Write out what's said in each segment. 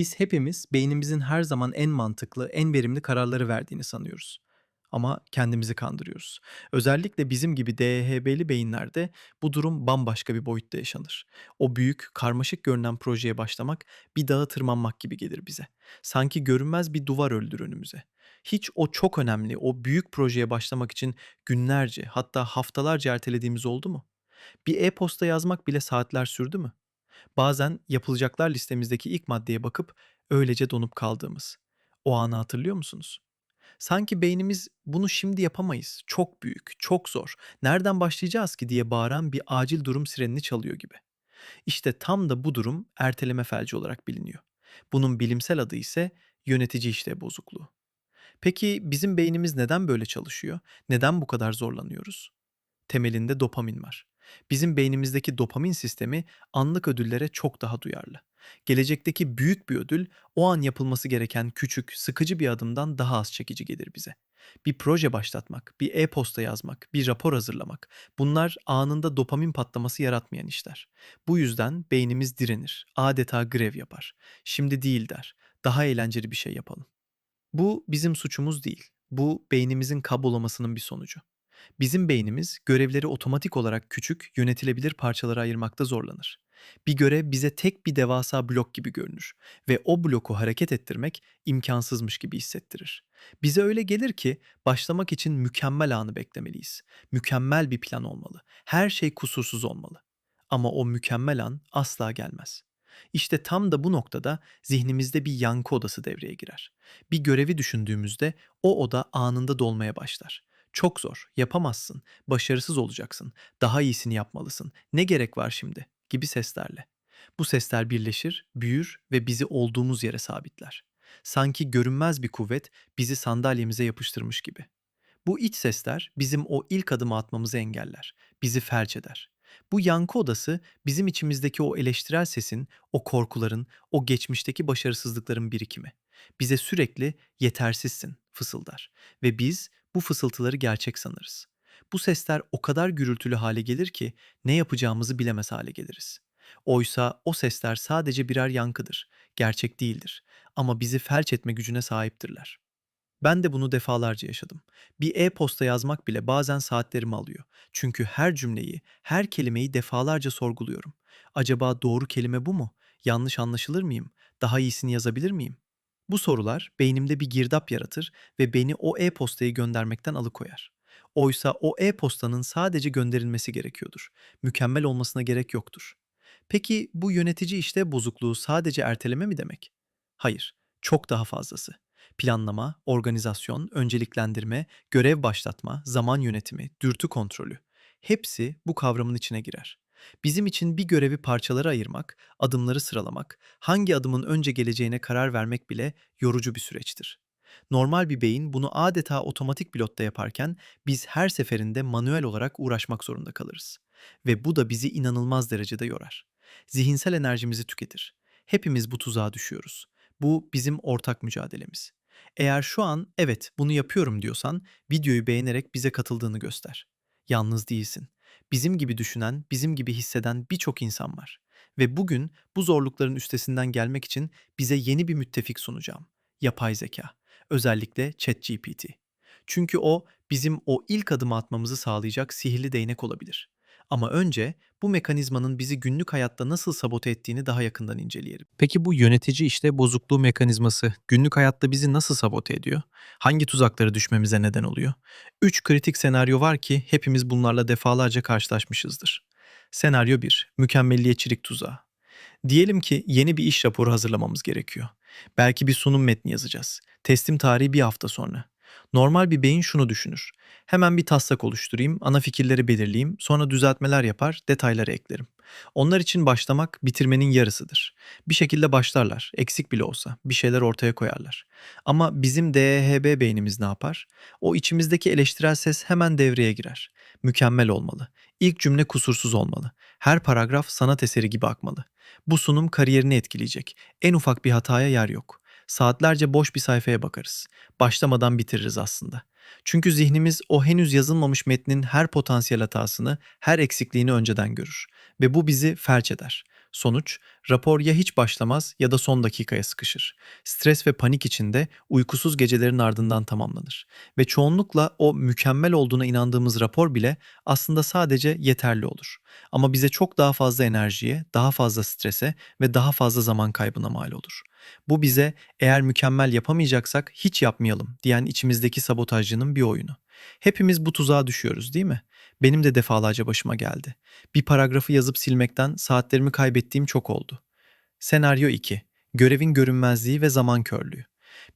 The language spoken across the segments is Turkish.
Biz hepimiz beynimizin her zaman en mantıklı, en verimli kararları verdiğini sanıyoruz. Ama kendimizi kandırıyoruz. Özellikle bizim gibi DHB'li beyinlerde bu durum bambaşka bir boyutta yaşanır. O büyük, karmaşık görünen projeye başlamak bir dağa tırmanmak gibi gelir bize. Sanki görünmez bir duvar öldür önümüze. Hiç o çok önemli, o büyük projeye başlamak için günlerce, hatta haftalarca ertelediğimiz oldu mu? Bir e-posta yazmak bile saatler sürdü mü? Bazen yapılacaklar listemizdeki ilk maddeye bakıp öylece donup kaldığımız. O anı hatırlıyor musunuz? Sanki beynimiz bunu şimdi yapamayız. Çok büyük, çok zor. Nereden başlayacağız ki diye bağıran bir acil durum sirenini çalıyor gibi. İşte tam da bu durum erteleme felci olarak biliniyor. Bunun bilimsel adı ise yönetici işlev bozukluğu. Peki bizim beynimiz neden böyle çalışıyor? Neden bu kadar zorlanıyoruz? temelinde dopamin var. Bizim beynimizdeki dopamin sistemi anlık ödüllere çok daha duyarlı. Gelecekteki büyük bir ödül o an yapılması gereken küçük, sıkıcı bir adımdan daha az çekici gelir bize. Bir proje başlatmak, bir e-posta yazmak, bir rapor hazırlamak bunlar anında dopamin patlaması yaratmayan işler. Bu yüzden beynimiz direnir, adeta grev yapar. Şimdi değil der. Daha eğlenceli bir şey yapalım. Bu bizim suçumuz değil. Bu beynimizin kabulamasının bir sonucu. Bizim beynimiz görevleri otomatik olarak küçük, yönetilebilir parçalara ayırmakta zorlanır. Bir görev bize tek bir devasa blok gibi görünür ve o bloku hareket ettirmek imkansızmış gibi hissettirir. Bize öyle gelir ki başlamak için mükemmel anı beklemeliyiz. Mükemmel bir plan olmalı. Her şey kusursuz olmalı. Ama o mükemmel an asla gelmez. İşte tam da bu noktada zihnimizde bir yankı odası devreye girer. Bir görevi düşündüğümüzde o oda anında dolmaya başlar. Çok zor, yapamazsın, başarısız olacaksın, daha iyisini yapmalısın, ne gerek var şimdi gibi seslerle. Bu sesler birleşir, büyür ve bizi olduğumuz yere sabitler. Sanki görünmez bir kuvvet bizi sandalyemize yapıştırmış gibi. Bu iç sesler bizim o ilk adımı atmamızı engeller, bizi felç eder. Bu yankı odası bizim içimizdeki o eleştirel sesin, o korkuların, o geçmişteki başarısızlıkların birikimi. Bize sürekli yetersizsin fısıldar ve biz bu fısıltıları gerçek sanırız. Bu sesler o kadar gürültülü hale gelir ki ne yapacağımızı bilemez hale geliriz. Oysa o sesler sadece birer yankıdır, gerçek değildir ama bizi felç etme gücüne sahiptirler. Ben de bunu defalarca yaşadım. Bir e-posta yazmak bile bazen saatlerimi alıyor. Çünkü her cümleyi, her kelimeyi defalarca sorguluyorum. Acaba doğru kelime bu mu? Yanlış anlaşılır mıyım? Daha iyisini yazabilir miyim? Bu sorular beynimde bir girdap yaratır ve beni o e-postayı göndermekten alıkoyar. Oysa o e-postanın sadece gönderilmesi gerekiyordur. Mükemmel olmasına gerek yoktur. Peki bu yönetici işte bozukluğu sadece erteleme mi demek? Hayır, çok daha fazlası. Planlama, organizasyon, önceliklendirme, görev başlatma, zaman yönetimi, dürtü kontrolü. Hepsi bu kavramın içine girer. Bizim için bir görevi parçalara ayırmak, adımları sıralamak, hangi adımın önce geleceğine karar vermek bile yorucu bir süreçtir. Normal bir beyin bunu adeta otomatik pilotta yaparken biz her seferinde manuel olarak uğraşmak zorunda kalırız. Ve bu da bizi inanılmaz derecede yorar. Zihinsel enerjimizi tüketir. Hepimiz bu tuzağa düşüyoruz. Bu bizim ortak mücadelemiz. Eğer şu an evet bunu yapıyorum diyorsan videoyu beğenerek bize katıldığını göster. Yalnız değilsin. Bizim gibi düşünen, bizim gibi hisseden birçok insan var. Ve bugün bu zorlukların üstesinden gelmek için bize yeni bir müttefik sunacağım. Yapay zeka. Özellikle ChatGPT. Çünkü o bizim o ilk adımı atmamızı sağlayacak sihirli değnek olabilir. Ama önce bu mekanizmanın bizi günlük hayatta nasıl sabote ettiğini daha yakından inceleyelim. Peki bu yönetici işte bozukluğu mekanizması günlük hayatta bizi nasıl sabote ediyor? Hangi tuzaklara düşmemize neden oluyor? Üç kritik senaryo var ki hepimiz bunlarla defalarca karşılaşmışızdır. Senaryo 1. Mükemmelliyetçilik tuzağı. Diyelim ki yeni bir iş raporu hazırlamamız gerekiyor. Belki bir sunum metni yazacağız. Teslim tarihi bir hafta sonra. Normal bir beyin şunu düşünür. Hemen bir taslak oluşturayım, ana fikirleri belirleyeyim, sonra düzeltmeler yapar, detayları eklerim. Onlar için başlamak bitirmenin yarısıdır. Bir şekilde başlarlar, eksik bile olsa, bir şeyler ortaya koyarlar. Ama bizim DHB beynimiz ne yapar? O içimizdeki eleştirel ses hemen devreye girer. Mükemmel olmalı. İlk cümle kusursuz olmalı. Her paragraf sanat eseri gibi akmalı. Bu sunum kariyerini etkileyecek. En ufak bir hataya yer yok. Saatlerce boş bir sayfaya bakarız. Başlamadan bitiririz aslında. Çünkü zihnimiz o henüz yazılmamış metnin her potansiyel hatasını, her eksikliğini önceden görür ve bu bizi felç eder. Sonuç, rapor ya hiç başlamaz ya da son dakikaya sıkışır. Stres ve panik içinde uykusuz gecelerin ardından tamamlanır. Ve çoğunlukla o mükemmel olduğuna inandığımız rapor bile aslında sadece yeterli olur. Ama bize çok daha fazla enerjiye, daha fazla strese ve daha fazla zaman kaybına mal olur. Bu bize eğer mükemmel yapamayacaksak hiç yapmayalım diyen içimizdeki sabotajcının bir oyunu. Hepimiz bu tuzağa düşüyoruz değil mi? Benim de defalarca başıma geldi. Bir paragrafı yazıp silmekten saatlerimi kaybettiğim çok oldu. Senaryo 2. Görevin görünmezliği ve zaman körlüğü.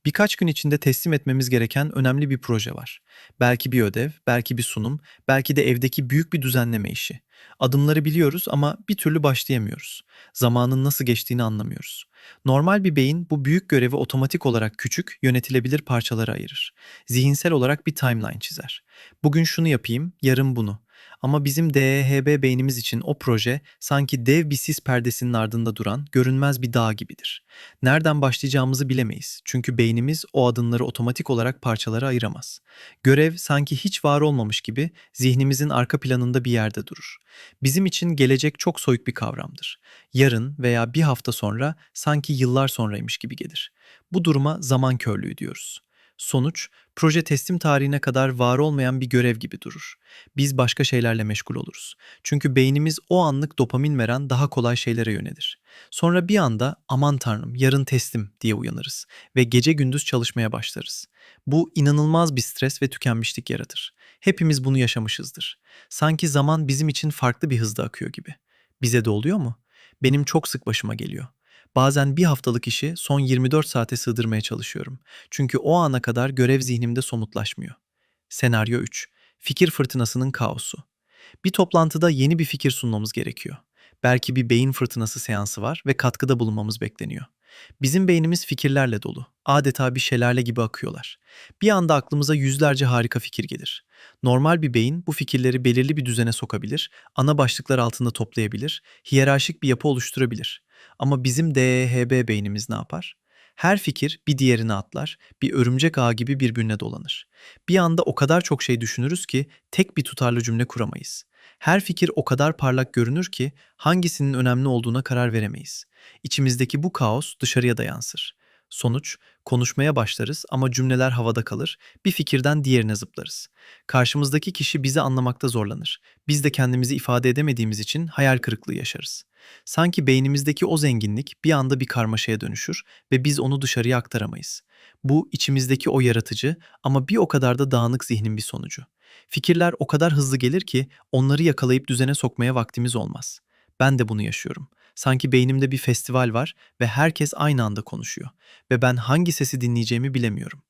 Birkaç gün içinde teslim etmemiz gereken önemli bir proje var. Belki bir ödev, belki bir sunum, belki de evdeki büyük bir düzenleme işi. Adımları biliyoruz ama bir türlü başlayamıyoruz. Zamanın nasıl geçtiğini anlamıyoruz. Normal bir beyin bu büyük görevi otomatik olarak küçük, yönetilebilir parçalara ayırır. Zihinsel olarak bir timeline çizer. Bugün şunu yapayım, yarın bunu. Ama bizim DEHB beynimiz için o proje sanki dev bir sis perdesinin ardında duran görünmez bir dağ gibidir. Nereden başlayacağımızı bilemeyiz. Çünkü beynimiz o adımları otomatik olarak parçalara ayıramaz. Görev sanki hiç var olmamış gibi zihnimizin arka planında bir yerde durur. Bizim için gelecek çok soyut bir kavramdır. Yarın veya bir hafta sonra sanki yıllar sonraymış gibi gelir. Bu duruma zaman körlüğü diyoruz. Sonuç, proje teslim tarihine kadar var olmayan bir görev gibi durur. Biz başka şeylerle meşgul oluruz. Çünkü beynimiz o anlık dopamin veren daha kolay şeylere yönelir. Sonra bir anda aman tanrım yarın teslim diye uyanırız ve gece gündüz çalışmaya başlarız. Bu inanılmaz bir stres ve tükenmişlik yaratır. Hepimiz bunu yaşamışızdır. Sanki zaman bizim için farklı bir hızda akıyor gibi. Bize de oluyor mu? Benim çok sık başıma geliyor. Bazen bir haftalık işi son 24 saate sığdırmaya çalışıyorum. Çünkü o ana kadar görev zihnimde somutlaşmıyor. Senaryo 3. Fikir fırtınasının kaosu. Bir toplantıda yeni bir fikir sunmamız gerekiyor. Belki bir beyin fırtınası seansı var ve katkıda bulunmamız bekleniyor. Bizim beynimiz fikirlerle dolu. Adeta bir şelale gibi akıyorlar. Bir anda aklımıza yüzlerce harika fikir gelir. Normal bir beyin bu fikirleri belirli bir düzene sokabilir, ana başlıklar altında toplayabilir, hiyerarşik bir yapı oluşturabilir. Ama bizim DEHB beynimiz ne yapar? Her fikir bir diğerine atlar, bir örümcek ağı gibi birbirine dolanır. Bir anda o kadar çok şey düşünürüz ki tek bir tutarlı cümle kuramayız. Her fikir o kadar parlak görünür ki hangisinin önemli olduğuna karar veremeyiz. İçimizdeki bu kaos dışarıya da yansır. Sonuç, konuşmaya başlarız ama cümleler havada kalır, bir fikirden diğerine zıplarız. Karşımızdaki kişi bizi anlamakta zorlanır. Biz de kendimizi ifade edemediğimiz için hayal kırıklığı yaşarız. Sanki beynimizdeki o zenginlik bir anda bir karmaşaya dönüşür ve biz onu dışarıya aktaramayız. Bu içimizdeki o yaratıcı ama bir o kadar da dağınık zihnin bir sonucu. Fikirler o kadar hızlı gelir ki onları yakalayıp düzene sokmaya vaktimiz olmaz. Ben de bunu yaşıyorum. Sanki beynimde bir festival var ve herkes aynı anda konuşuyor ve ben hangi sesi dinleyeceğimi bilemiyorum.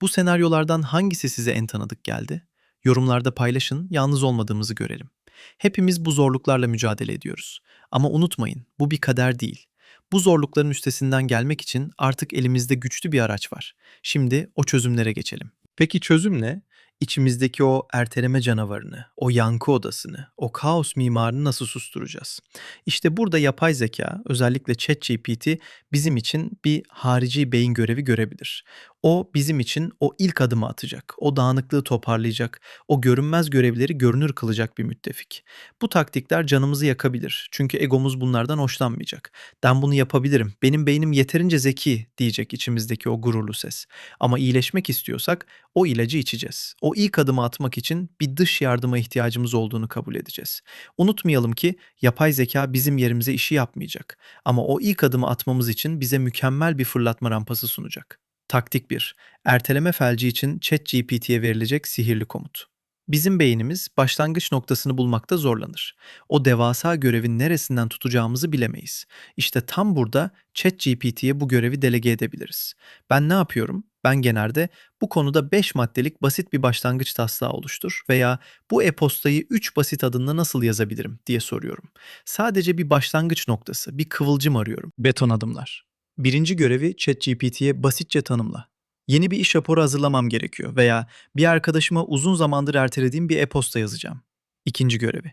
Bu senaryolardan hangisi size en tanıdık geldi? Yorumlarda paylaşın, yalnız olmadığımızı görelim. Hepimiz bu zorluklarla mücadele ediyoruz. Ama unutmayın, bu bir kader değil. Bu zorlukların üstesinden gelmek için artık elimizde güçlü bir araç var. Şimdi o çözümlere geçelim. Peki çözüm ne? İçimizdeki o erteleme canavarını, o yankı odasını, o kaos mimarını nasıl susturacağız? İşte burada yapay zeka, özellikle ChatGPT bizim için bir harici beyin görevi görebilir. O bizim için o ilk adımı atacak, o dağınıklığı toparlayacak, o görünmez görevleri görünür kılacak bir müttefik. Bu taktikler canımızı yakabilir çünkü egomuz bunlardan hoşlanmayacak. Ben bunu yapabilirim, benim beynim yeterince zeki diyecek içimizdeki o gururlu ses. Ama iyileşmek istiyorsak o ilacı içeceğiz. O ilk adımı atmak için bir dış yardıma ihtiyacımız olduğunu kabul edeceğiz. Unutmayalım ki yapay zeka bizim yerimize işi yapmayacak. Ama o ilk adımı atmamız için bize mükemmel bir fırlatma rampası sunacak. Taktik 1. Erteleme felci için ChatGPT'ye verilecek sihirli komut. Bizim beynimiz başlangıç noktasını bulmakta zorlanır. O devasa görevin neresinden tutacağımızı bilemeyiz. İşte tam burada ChatGPT'ye bu görevi delege edebiliriz. Ben ne yapıyorum? Ben genelde bu konuda 5 maddelik basit bir başlangıç taslağı oluştur veya bu e-postayı 3 basit adımla nasıl yazabilirim diye soruyorum. Sadece bir başlangıç noktası, bir kıvılcım arıyorum. Beton adımlar. Birinci görevi ChatGPT'ye basitçe tanımla. Yeni bir iş raporu hazırlamam gerekiyor veya bir arkadaşıma uzun zamandır ertelediğim bir e-posta yazacağım. İkinci görevi.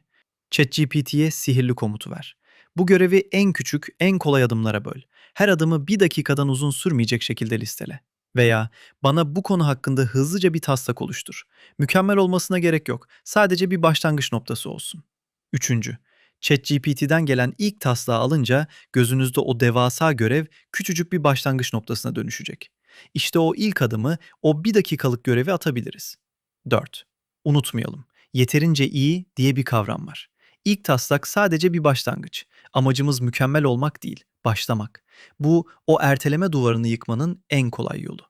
ChatGPT'ye sihirli komutu ver. Bu görevi en küçük, en kolay adımlara böl. Her adımı bir dakikadan uzun sürmeyecek şekilde listele. Veya bana bu konu hakkında hızlıca bir taslak oluştur. Mükemmel olmasına gerek yok. Sadece bir başlangıç noktası olsun. Üçüncü. ChatGPT'den gelen ilk taslağı alınca gözünüzde o devasa görev küçücük bir başlangıç noktasına dönüşecek. İşte o ilk adımı, o bir dakikalık görevi atabiliriz. 4. Unutmayalım, yeterince iyi diye bir kavram var. İlk taslak sadece bir başlangıç. Amacımız mükemmel olmak değil, başlamak. Bu, o erteleme duvarını yıkmanın en kolay yolu.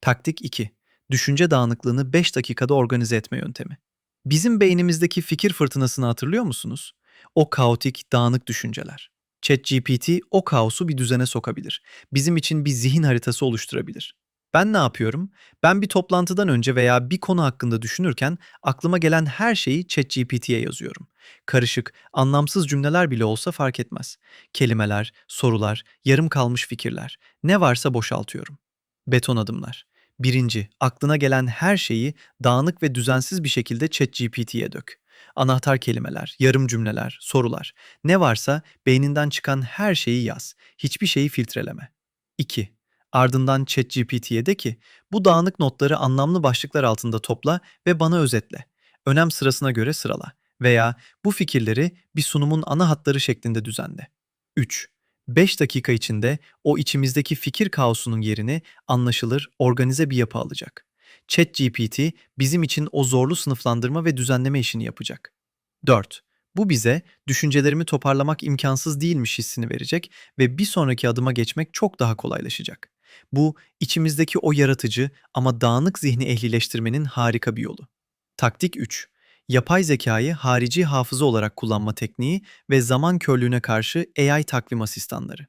Taktik 2. Düşünce dağınıklığını 5 dakikada organize etme yöntemi. Bizim beynimizdeki fikir fırtınasını hatırlıyor musunuz? O kaotik, dağınık düşünceler. ChatGPT o kaosu bir düzene sokabilir. Bizim için bir zihin haritası oluşturabilir. Ben ne yapıyorum? Ben bir toplantıdan önce veya bir konu hakkında düşünürken aklıma gelen her şeyi ChatGPT'ye yazıyorum. Karışık, anlamsız cümleler bile olsa fark etmez. Kelimeler, sorular, yarım kalmış fikirler. Ne varsa boşaltıyorum. Beton adımlar. Birinci, aklına gelen her şeyi dağınık ve düzensiz bir şekilde ChatGPT'ye dök. Anahtar kelimeler, yarım cümleler, sorular. Ne varsa beyninden çıkan her şeyi yaz. Hiçbir şeyi filtreleme. 2. Ardından ChatGPT'ye de ki bu dağınık notları anlamlı başlıklar altında topla ve bana özetle. Önem sırasına göre sırala veya bu fikirleri bir sunumun ana hatları şeklinde düzenle. 3. 5 dakika içinde o içimizdeki fikir kaosunun yerini anlaşılır, organize bir yapı alacak. ChatGPT bizim için o zorlu sınıflandırma ve düzenleme işini yapacak. 4. Bu bize düşüncelerimi toparlamak imkansız değilmiş hissini verecek ve bir sonraki adıma geçmek çok daha kolaylaşacak. Bu içimizdeki o yaratıcı ama dağınık zihni ehlileştirmenin harika bir yolu. Taktik 3. Yapay zekayı harici hafıza olarak kullanma tekniği ve zaman körlüğüne karşı AI takvim asistanları.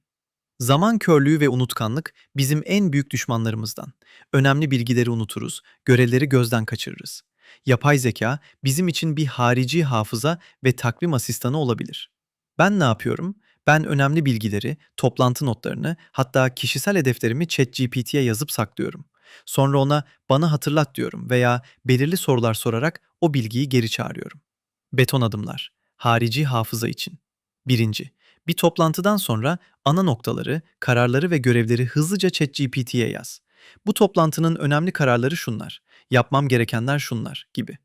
Zaman körlüğü ve unutkanlık bizim en büyük düşmanlarımızdan. Önemli bilgileri unuturuz, görevleri gözden kaçırırız. Yapay zeka bizim için bir harici hafıza ve takvim asistanı olabilir. Ben ne yapıyorum? Ben önemli bilgileri, toplantı notlarını, hatta kişisel hedeflerimi ChatGPT'ye yazıp saklıyorum. Sonra ona bana hatırlat diyorum veya belirli sorular sorarak o bilgiyi geri çağırıyorum. Beton adımlar. Harici hafıza için. Birinci, bir toplantıdan sonra ana noktaları, kararları ve görevleri hızlıca ChatGPT'ye yaz. Bu toplantının önemli kararları şunlar, yapmam gerekenler şunlar gibi.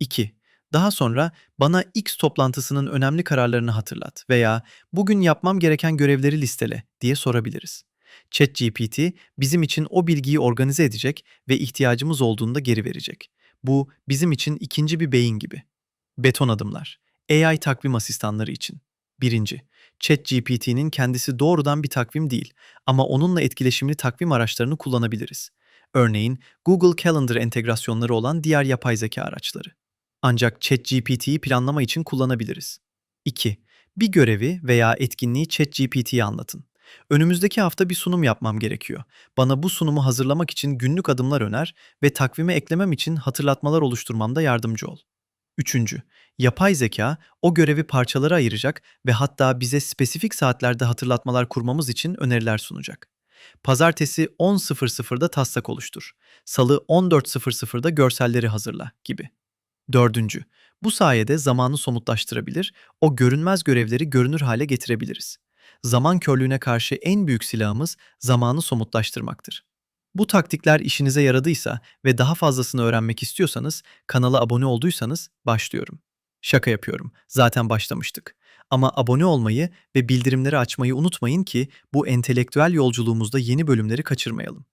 2. Daha sonra bana X toplantısının önemli kararlarını hatırlat veya bugün yapmam gereken görevleri listele diye sorabiliriz. ChatGPT bizim için o bilgiyi organize edecek ve ihtiyacımız olduğunda geri verecek. Bu bizim için ikinci bir beyin gibi. Beton adımlar. AI takvim asistanları için. Birinci, ChatGPT'nin kendisi doğrudan bir takvim değil ama onunla etkileşimli takvim araçlarını kullanabiliriz. Örneğin Google Calendar entegrasyonları olan diğer yapay zeka araçları. Ancak ChatGPT'yi planlama için kullanabiliriz. 2. Bir görevi veya etkinliği ChatGPT'ye anlatın. Önümüzdeki hafta bir sunum yapmam gerekiyor. Bana bu sunumu hazırlamak için günlük adımlar öner ve takvime eklemem için hatırlatmalar oluşturmamda yardımcı ol. Üçüncü, yapay zeka o görevi parçalara ayıracak ve hatta bize spesifik saatlerde hatırlatmalar kurmamız için öneriler sunacak. Pazartesi 10.00'da taslak oluştur. Salı 14.00'da görselleri hazırla gibi. Dördüncü, bu sayede zamanı somutlaştırabilir, o görünmez görevleri görünür hale getirebiliriz. Zaman körlüğüne karşı en büyük silahımız zamanı somutlaştırmaktır. Bu taktikler işinize yaradıysa ve daha fazlasını öğrenmek istiyorsanız, kanala abone olduysanız başlıyorum. Şaka yapıyorum. Zaten başlamıştık. Ama abone olmayı ve bildirimleri açmayı unutmayın ki bu entelektüel yolculuğumuzda yeni bölümleri kaçırmayalım.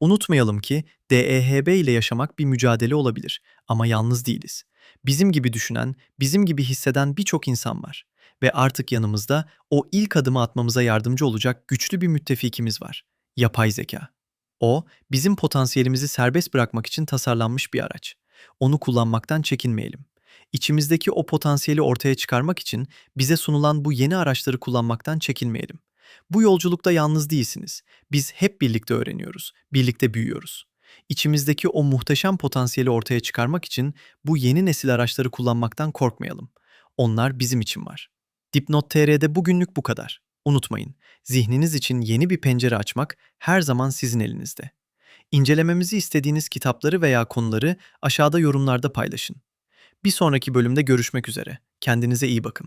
Unutmayalım ki DEHB ile yaşamak bir mücadele olabilir ama yalnız değiliz. Bizim gibi düşünen, bizim gibi hisseden birçok insan var ve artık yanımızda o ilk adımı atmamıza yardımcı olacak güçlü bir müttefikimiz var. Yapay zeka. O, bizim potansiyelimizi serbest bırakmak için tasarlanmış bir araç. Onu kullanmaktan çekinmeyelim. İçimizdeki o potansiyeli ortaya çıkarmak için bize sunulan bu yeni araçları kullanmaktan çekinmeyelim. Bu yolculukta yalnız değilsiniz. Biz hep birlikte öğreniyoruz, birlikte büyüyoruz. İçimizdeki o muhteşem potansiyeli ortaya çıkarmak için bu yeni nesil araçları kullanmaktan korkmayalım. Onlar bizim için var. Dipnot TR'de bugünlük bu kadar. Unutmayın, zihniniz için yeni bir pencere açmak her zaman sizin elinizde. İncelememizi istediğiniz kitapları veya konuları aşağıda yorumlarda paylaşın. Bir sonraki bölümde görüşmek üzere. Kendinize iyi bakın.